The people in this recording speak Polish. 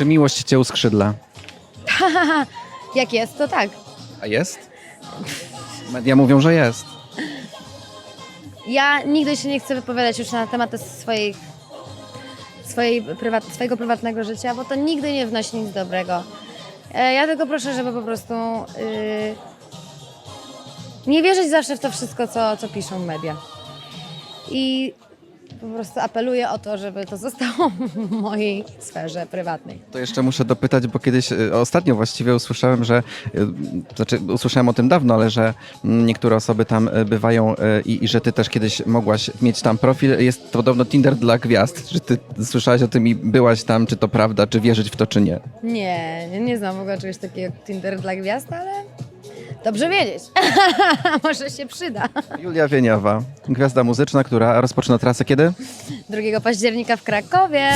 Czy miłość cię uskrzydla? Jak jest, to tak. A jest? Media mówią, że jest. Ja nigdy się nie chcę wypowiadać już na temat swojej, swojej prywat, swojego prywatnego życia, bo to nigdy nie wnosi nic dobrego. E, Ja tylko proszę, żeby po prostu yy, nie wierzyć zawsze w to wszystko, co, co piszą media. I po prostu apeluję o to, żeby to zostało w mojej sferze prywatnej. To jeszcze muszę dopytać, bo kiedyś, y, ostatnio właściwie usłyszałem, że, y, znaczy usłyszałem o tym dawno, ale że mm, niektóre osoby tam y, bywają y, i, i że ty też kiedyś mogłaś mieć tam profil. Jest to podobno Tinder dla gwiazd. Czy ty słyszałaś o tym i byłaś tam, czy to prawda, czy wierzyć w to, czy nie? Nie, nie, nie znam w ogóle czegoś takiego jak Tinder dla gwiazd, ale dobrze wiedzieć. Może się przyda. Julia Wieniowa, gwiazda muzyczna, która rozpoczyna trasę kiedy? 2 października w Krakowie.